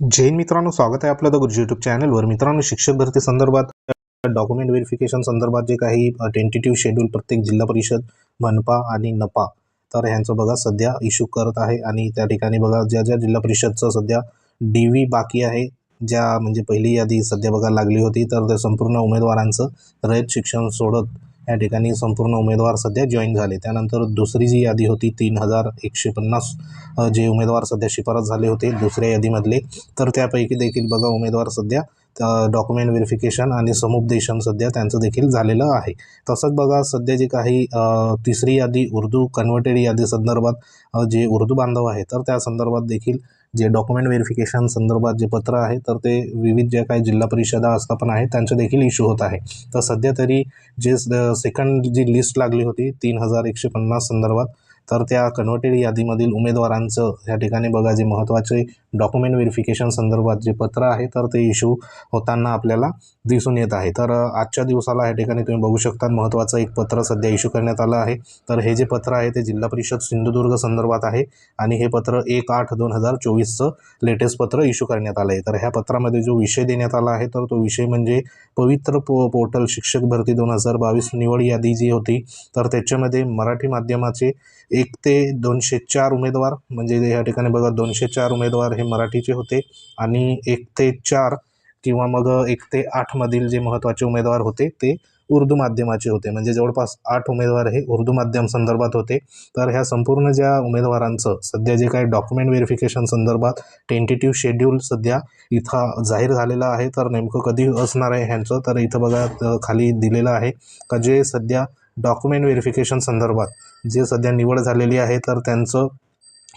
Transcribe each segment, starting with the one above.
जैन मित्रांनो स्वागत आहे आपलं द गुरुजी युट्यूब चॅनलवर मित्रांनो शिक्षक भरती संदर्भात डॉक्युमेंट व्हेरिफिकेशन संदर्भात जे काही टेंटेटिव्ह शेड्यूल प्रत्येक जिल्हा परिषद मनपा आणि नपा तर ह्यांचं बघा सध्या इश्यू करत आहे. आणि त्या ठिकाणी बघा ज्या ज्या जिल्हा परिषदचं सध्या डी व्ही बाकी आहे ज्या म्हणजे पहिली यादी सध्या बघा लागली होती तर त्या संपूर्ण उमेदवारांचं रयत शिक्षण सोडत या ठिकाणी संपूर्ण उमेदवार सध्या जॉईन झाले. त्यानंतर दुसरी जी यादी होती तीन हजार एकशे पन्नास जे उमेदवार सध्या शिफारस झाले होते दुसऱ्या यादीमधले तर त्यापैकी देखील बघा उमेदवार सध्या डॉक्युमेंट व्हेरिफिकेशन आणि समुपदेशन सध्या त्यांचं देखील झालेलं आहे. तसंच बघा सध्या जे काही तिसरी यादी उर्दू कन्व्हर्टेड यादी संदर्भात जे उर्दू बांधव आहे तर त्या संदर्भात देखील जे डॉक्युमेंट व्हेरिफिकेशन संदर्भात जे पत्र आहे तर ते विविध ज्या काही जिल्हा परिषदा आस्थापना आहेत त्यांचे देखील इश्यू होत आहे. तर सध्या तरी जे सेकंड जी लिस्ट लागली होती तीन हजार एकशे पन्नास संदर्भात तर त्या कन्व्हर्टेड यादीमधील उमेदवारांचं या ठिकाणी बघा जे महत्त्वाचे डॉक्युमेंट व्हेरिफिकेशन संदर्भात जे पत्र आहे तर ते इश्यू होताना आपल्याला दिसून येत आहे. तर आजच्या दिवसाला या ठिकाणी तुम्ही बघू शकता महत्त्वाचं एक पत्र सध्या इश्यू करण्यात आलं आहे. तर हे जे पत्र आहे ते जिल्हा परिषद सिंधुदुर्ग संदर्भात आहे आणि हे पत्र एक आठ दोन हजार चोवीसचं लेटेस्ट पत्र इश्यू करण्यात आलं आहे तर ह्या पत्रामध्ये जो विषय देण्यात आला आहे तर तो विषय म्हणजे पवित्र पो पोर्टल शिक्षक भरती दोन हजार बावीस निवड यादी जी होती तर त्याच्यामध्ये मराठी माध्यमाचे एक ते दोनशे चार उमेदवार म्हणजे या ठिकाणी बघा दोनशे चार उमेदवार हे मराठीचे होते आणि एक ते चार किंवा मग एक ते आठमधील जे महत्त्वाचे उमेदवार होते ते उर्दू माध्यमाचे होते. म्हणजे जवळपास आठ उमेदवार हे उर्दू माध्यम संदर्भात होते. तर ह्या संपूर्ण ज्या उमेदवारांचं सध्या जे काही डॉक्युमेंट व्हेरिफिकेशन संदर्भात टेंटेटिव्ह शेड्यूल सध्या इथं जाहीर झालेलं आहे तर नेमकं कधी असणार आहे ह्यांचं तर इथं बघा खाली दिलेलं आहे का जे सध्या डॉक्युमेंट व्हेरिफिकेशन संदर्भात जे सध्या निवड झालेली आहे तर त्यांचं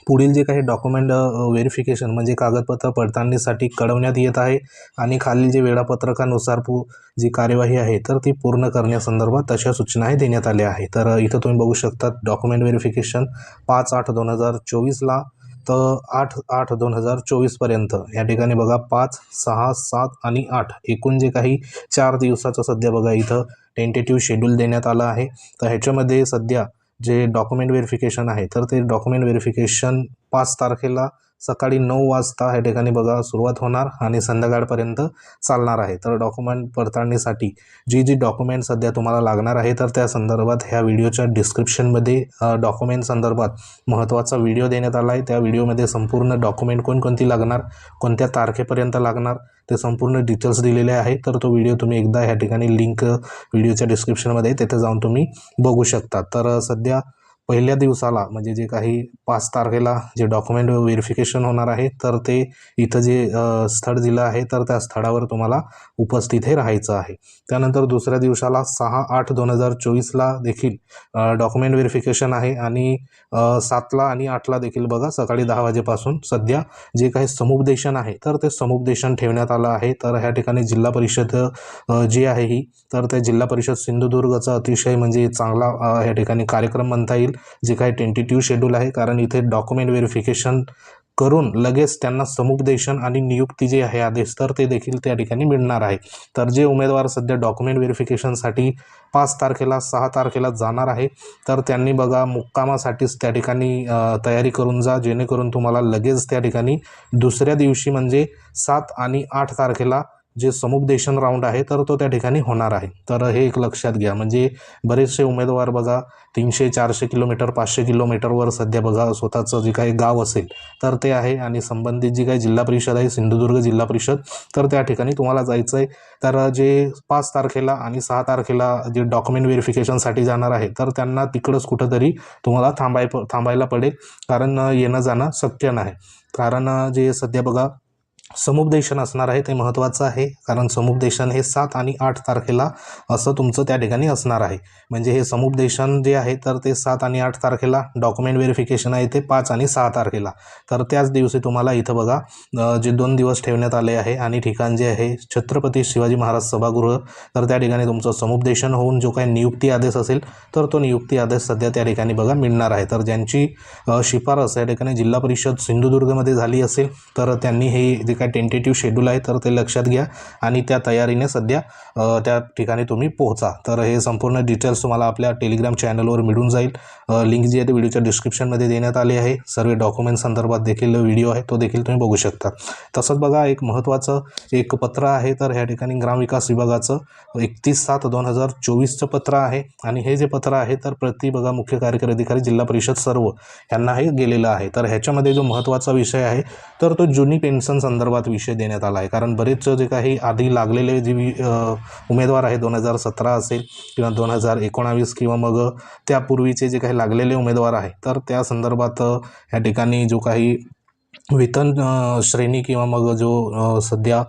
पुढील जे काही डॉक्युमेंट व्हेरिफिकेशन म्हणजे कागदपत्र पडताळणीसाठी कळवण्यात येत आहे आणि खालील जे वेळापत्रकानुसार पू जी कार्यवाही आहे तर ती पूर्ण करण्यासंदर्भात तशा सूचनाही देण्यात आल्या आहे तर इथं तुम्ही बघू शकता डॉक्युमेंट व्हेरिफिकेशन पाच आठ दोन हजार चोवीसला तर आठ आठ दोन हजार चोवीसपर्यंत या ठिकाणी बघा पाच सहा सात आणि आठ. एकूण जे काही चार दिवसाचं सध्या बघा इथं टेंटेटिव्ह शेड्यूल देण्यात आलं आहे. तर ह्याच्यामध्ये सध्या जे डॉक्युमेंट व्हेरिफिकेशन आहे तर ते डॉक्युमेंट व्हेरिफिकेशन पाच तारखेला सकाळी नऊ वाजता या ठिकाणी बघा सुरुवात होणार आणि संध्याकाळपर्यंत चालणार आहे. तर डॉक्युमेंट पडताळणीसाठी जी जी डॉक्युमेंट सध्या तुम्हाला लागणार आहे तर त्या संदर्भात ह्या व्हिडिओच्या डिस्क्रिप्शनमध्ये डॉक्युमेंट संदर्भात महत्त्वाचा व्हिडिओ देण्यात आला आहे. त्या व्हिडिओमध्ये संपूर्ण डॉक्युमेंट कोणकोणती लागणार कोणत्या तारखेपर्यंत लागणार ते संपूर्ण डिटेल्स दिलेले आहे तर तो व्हिडिओ तुम्ही एकदा ह्या ठिकाणी लिंक व्हिडिओच्या डिस्क्रिप्शनमध्ये तिथे जाऊन तुम्ही बघू शकता. तर सध्या पहिल्या दिवसाला म्हणजे जे काही पाच तारखेला जे डॉक्युमेंट व्हेरिफिकेशन होणार आहे तर ते इथं जे स्थळ दिलं आहे तर त्या स्थळावर तुम्हाला उपस्थित हे राहायचं आहे. त्यानंतर दुसऱ्या दिवसाला सहा आठ दोन हजार चोवीसला देखील डॉक्युमेंट व्हेरिफिकेशन आहे आणि सातला आणि आठला देखील बघा सकाळी दहा वाजेपासून सध्या जे काही समुपदेशन आहे तर ते समुपदेशन ठेवण्यात आलं आहे. तर ह्या ठिकाणी जिल्हा परिषद जी आहे ही तर त्या जिल्हा परिषद सिंधुदुर्गचा अतिशय म्हणजे चांगला ह्या ठिकाणी कार्यक्रम म्हणता येईल. जे काही टेंटेटिव्ह शेड्यूल आहे कारण इथे डॉक्युमेंट व्हेरिफिकेशन करून लगेच त्यांना समुपदेशन आणि नियुक्ती जे आहे आदेश तर ते देखील त्या ठिकाणी मिळणार आहे. तर जे उमेदवार सध्या डॉक्युमेंट व्हेरिफिकेशनसाठी पाच तारखेला सहा तारखेला जाणार आहे तर त्यांनी बघा मुक्कामासाठीच त्या ठिकाणी तयारी करून जा जेणेकरून तुम्हाला लगेच त्या ठिकाणी दुसऱ्या दिवशी म्हणजे सात आणि आठ तारखेला जे समुपदेशन राऊंड आहे तर तो त्या ठिकाणी होणार आहे. तर हे एक लक्षात घ्या. म्हणजे बरेचसे उमेदवार बघा तीनशे चारशे किलोमीटर पाचशे किलोमीटरवर सध्या बघा स्वतःचं जे काही गाव असेल तर ते आहे. आणि संबंधित जी काही जिल्हा परिषद आहे सिंधुदुर्ग जिल्हा परिषद तर त्या ठिकाणी तुम्हाला जायचं आहे तर जे पाच तारखेला आणि सहा तारखेला जे डॉक्युमेंट व्हेरिफिकेशनसाठी जाणार आहे तर त्यांना तिकडंच कुठंतरी तुम्हाला थांबाय थांबायला पडेल. कारण येणं जाणं शक्य नाही. कारण जे सध्या बघा समुपदेशन असणार आहे ते महत्त्वाचं आहे. कारण समुपदेशन हे सात आणि आठ तारखेला असं तुमचं त्या ठिकाणी असणार आहे. म्हणजे हे समुपदेशन जे आहे तर ते सात आणि आठ तारखेला. डॉक्युमेंट व्हेरिफिकेशन आहे ते पाच आणि सहा तारखेला. तर त्याच दिवशी तुम्हाला इथं बघा जे दोन दिवस ठेवण्यात आले आहे आणि ठिकाण जे आहे छत्रपती शिवाजी महाराज सभागृह तर त्या ठिकाणी तुमचं समुपदेशन होऊन जो काही नियुक्ती आदेश असेल तर तो नियुक्ती आदेश सध्या त्या ठिकाणी बघा मिळणार आहे. तर ज्यांची शिफारस या ठिकाणी जिल्हा परिषद सिंधुदुर्गमध्ये झाली असेल तर त्यांनी हे काय टेंटेटिव्ह शेड्यूल आहे तर ते लक्षात घ्या. आणि त्या तयारीने सध्या त्या ठिकाणी तुम्ही पोहोचा. तर हे संपूर्ण डिटेल्स तुम्हाला आपल्या टेलिग्राम चॅनलवर मिळून जाईल. लिंक जी आहे ते व्हिडिओच्या डिस्क्रिप्शनमध्ये देण्यात आली आहे. सर्व डॉक्युमेंट संदर्भात देखील व्हिडिओ आहे तो देखील तुम्ही बघू शकता. तसंच बघा एक महत्त्वाचं एक पत्र आहे तर ह्या ठिकाणी ग्रामविकास विभागाचं एकतीस सात दोन हजार चोवीसचं पत्र आहे. आणि हे जे पत्र आहे तर प्रति बघा मुख्य कार्यकारी अधिकारी जिल्हा परिषद सर्व यांना हे गेलेलं आहे. तर ह्याच्यामध्ये जो महत्त्वाचा विषय आहे तर तो जुनी पेन्शन संदर्भात विषय देण्यात आला आहे. कारण बरेच जे काही आधी लागलेले जे वि- उमेदवार आहे दोन हजार सतरा असेल किंवा दोन हजार एकोणावीस किंवा मग त्यापूर्वीचे जे काही लागलेले उमेदवार आहे तर त्या संदर्भात या ह्या ठिकाणी जो काही वेतन श्रेणी किंवा मग जो सध्या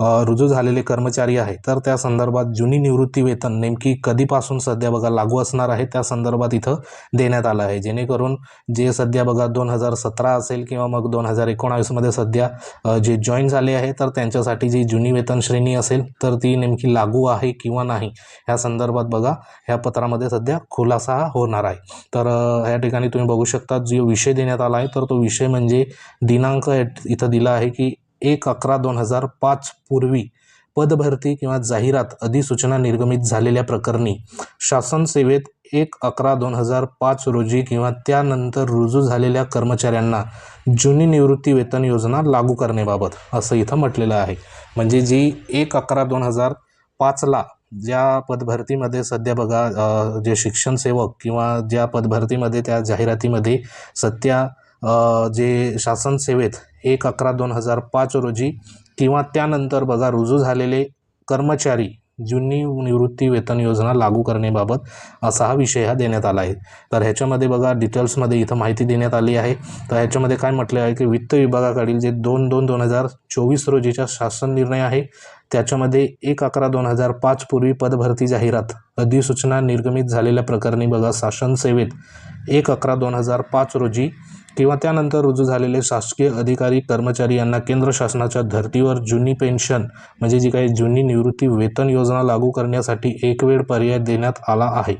रुजू झालेले कर्मचारी आहे तर त्या संदर्भात जुनी निवृत्ती वेतन नेमकी कधीपासून सध्या बघा लागू असणार आहे? त्या संदर्भात इथं देण्यात आलं आहे. जेणेकरून जे सध्या बघा दोन हजार सतरा असेल किंवा मग दोन हजार एकोणावीसमध्ये सध्या जे जॉईन झाले आहे तर त्यांच्यासाठी जी जुनी वेतन श्रेणी असेल तर ती नेमकी लागू आहे किंवा नाही? ह्या संदर्भात बघा ह्या पत्रामध्ये सध्या खुलासा होणार आहे. तर ह्या ठिकाणी तुम्ही बघू शकता जो विषय देण्यात आला आहे तर तो विषय म्हणजे दिनांक इथं दिला आहे की एक अकरा दोन हजार पाच पूर्वी पदभरती किंवा जाहिरात अधिसूचना निर्गमित झालेल्या प्रकरणी शासन सेवेत एक अकरा दोन हजार पाच रोजी किंवा त्यानंतर रुजू झालेल्या कर्मचाऱ्यांना जुनी निवृत्ती वेतन योजना लागू करण्याबाबत असं इथं म्हटलेलं आहे. म्हणजे जी एक अकरा दोन हजार पाचला ज्या पदभरतीमध्ये सध्या बघा जे शिक्षण सेवक किंवा ज्या पदभरतीमध्ये त्या जाहिरातीमध्ये सध्या जे शासन सेवेत एक अकरा दोन हजार पाच रोजी किंवा त्यानंतर बघा रुजू झालेले कर्मचारी जुनी निवृत्ती वेतन योजना लागू करण्याबाबत असा हा विषय हा देण्यात आला आहे. तर ह्याच्यामध्ये बघा डिटेल्समध्ये इथं माहिती देण्यात आली आहे. तर ह्याच्यामध्ये काय म्हटलं आहे की वित्त विभागाकडील जे दोन दोन दोन हजार चोवीस रोजीचा शासन निर्णय आहे त्याच्यामध्ये एक अकरा दोन हजार पाच पूर्वी पदभरती जाहिरात अधिसूचना निर्गमित झालेल्या प्रकरणी बघा शासन सेवेत एक अकरा दोन हजार पाच रोजी किंवा त्यानंतर रुजू झालेले शासकीय अधिकारी कर्मचारी यांना केंद्र शासनाच्या धर्तीवर जुनी पेन्शन म्हणजे जी काही जुनी निवृत्ती वेतन योजना लागू करण्यासाठी एक वेळ पर्याय देण्यात आला आहे.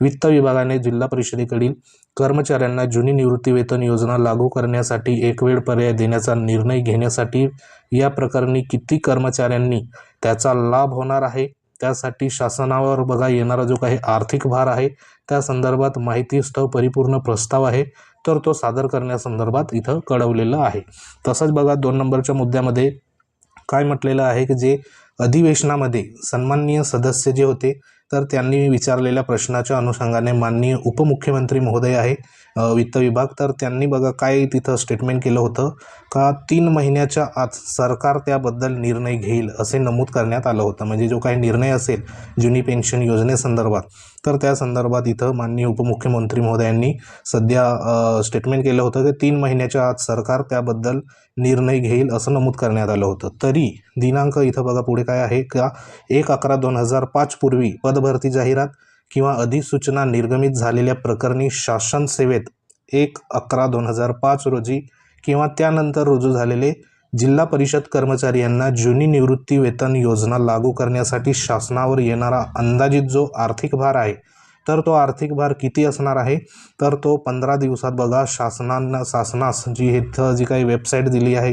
वित्त विभागाने जिल्हा परिषदेकडील कर्मचाऱ्यांना जुनी निवृत्ती वेतन योजना लागू करण्यासाठी एक वेळ पर्याय देण्याचा निर्णय घेण्यासाठी या प्रकरणी किती कर्मचाऱ्यांनी त्याचा लाभ होणार आहे? त्यासाठी शासनावर बघा येणारा जो काही आर्थिक भार आहे त्या संदर्भात माहितीस्तव परिपूर्ण प्रस्ताव आहे तर तो सादर करण्यासंदर्भात इथं कळवलेलं आहे. तसंच बघा दोन नंबरच्या मुद्द्यामध्ये काय म्हटलेलं आहे की जे अधिवेशनामध्ये सन्माननीय सदस्य जे होते तर त्यांनी विचारलेल्या प्रश्नाच्या अनुषंगाने माननीय उपमुख्यमंत्री महोदय आहे वित्त विभाग. तर त्यांनी बघा काय तिथं स्टेटमेंट केलं होतं का तीन महिन्याच्या आत सरकार त्याबद्दल निर्णय घेईल असे नमूद करण्यात आलं होतं. म्हणजे जो काही निर्णय असेल जुनी पेन्शन योजनेसंदर्भात तर त्या संदर्भात इथं माननीय उपमुख्यमंत्री महोदयांनी सध्या स्टेटमेंट केलं होतं की तीन महिन्याच्या आत सरकार त्याबद्दल निर्णय घेईल असं नमूद करण्यात आलं होतं. तरी दिनांक इथं बघा पुढे काय आहे का? एक अकरा दोन हजार पाचपूर्वी पदभरती जाहिरात किंवा अधिसूचना निर्गमित झालेल्या प्रकरणी शासन सेवेत एक अकरा दोन हजार पाच रोजी किंवा त्यानंतर रुजू झालेले जिल्हा परिषद कर्मचारी यांना जुनी निवृत्ती वेतन योजना लागू करण्यासाठी शासनावर येणारा अंदाजित जो आर्थिक भार आहे तर तो आर्थिक भार किती असणार आहे? तर तो पंधरा दिवसात बघा शासनानं शासनास जी इथं जी काही वेबसाईट दिली आहे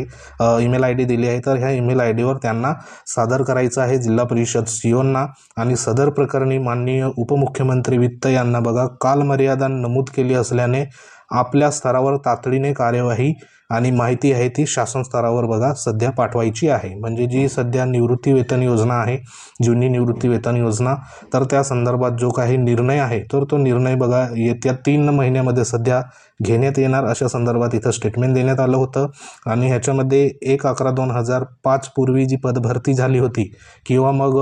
ईमेल आय डी दिली आहे तर ह्या ईमेल आय डीवर त्यांना सादर करायचं आहे जिल्हा परिषद सीओंना. आणि सदर प्रकरणी माननीय उपमुख्यमंत्री वित्त यांना बघा कालमर्यादा नमूद केली असल्याने आपल्या स्तरावर तातडीने कार्यवाही आणि माहिती आहे ती शासन स्तरावर बघा सध्या पाठवायची आहे. म्हणजे जी सध्या निवृत्ती वेतन योजना आहे जुनी निवृत्ती वेतन योजना तर त्या संदर्भात जो काही निर्णय आहे तर तो निर्णय बघा येत्या तीन महिन्यामध्ये सध्या घेण्यात येणार अशा संदर्भात इथं स्टेटमेंट देण्यात आलं होतं. आणि ह्याच्यामध्ये एक अकरा दोन हजार पाच पूर्वी जी पदभरती झाली होती किंवा मग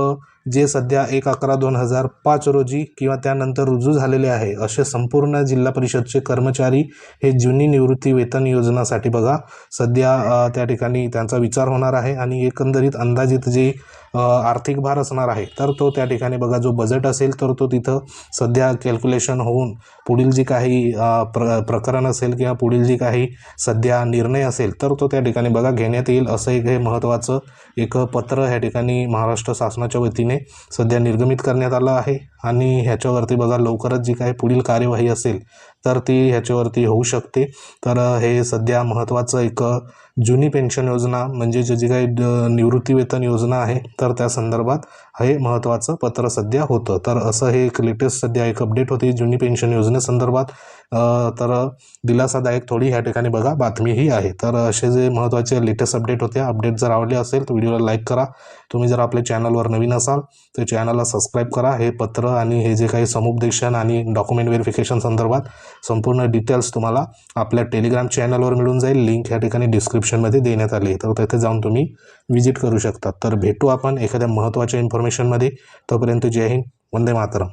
जे सध्या एक अकरा दोन हजार पाच रोजी किंवा त्यानंतर रुजू झालेले आहे असे संपूर्ण जिल्हा परिषदचे कर्मचारी हे जुनी निवृत्ती वेतन योजनासाठी बघा सध्या त्या ठिकाणी त्यांचा विचार होणार आहे आणि एकंदरीत अंदाजित जे आर्थिक भार असणार आहे. तर तो त्या ठिकाणी बघा जो बजेट असेल तर तो तिथं सध्या कॅल्क्युलेशन होऊन पुढील जी काही प्र प्रकरण असेल किंवा पुढील जी काही सध्या निर्णय असेल तर तो त्या ठिकाणी बघा घेण्यात येईल. असं एक हे महत्त्वाचं एक पत्र ह्या ठिकाणी महाराष्ट्र शासनाच्या वतीने सध्या निर्गमित करण्यात आलं आहे. आणि ह्याच्यावरती बघा लवकरच जी काही पुढील कार्यवाही असेल तर ती ह्याच्यावरती होऊ शकते. तर हे सध्या महत्त्वाचं एक जुनी पेन्शन योजना म्हणजे जे जी काही निवृत्तीवेतन योजना आहे तर त्या संदर्भात हे महत्त्वाचं पत्र सध्या होतं. तर असं हे एक लेटेस्ट सध्या एक अपडेट होती जुनी पेन्शन योजनेसंदर्भात तर दिलासादायक थोडी ह्या ठिकाणी बघा बातमीही आहे. तर असे जे महत्त्वाचे लेटेस्ट अपडेट होते अपडेट जर आवडले असेल तर व्हिडिओला लाईक करा. तुम्ही जर आपल्या चॅनलवर नवीन असाल तर चॅनलला सबस्क्राईब करा. हे पत्र आणि हे जे काही समुपदेशन आणि डॉक्युमेंट व्हेरिफिकेशन संदर्भात संपूर्ण डिटेल्स तुम्हाला आपल्या टेलिग्राम चॅनलवर मिळून जाईल. लिंक या ठिकाणी डिस्क्रिप्शनमध्ये देण्यात आली. तर तिथे जाऊन तुम्ही व्हिजिट करू शकता. तर भेटू आपण एखाद्या महत्त्वाच्या इन्फॉर्मेशनमध्ये तोपर्यंत जय हिंद. वंदे मातरम.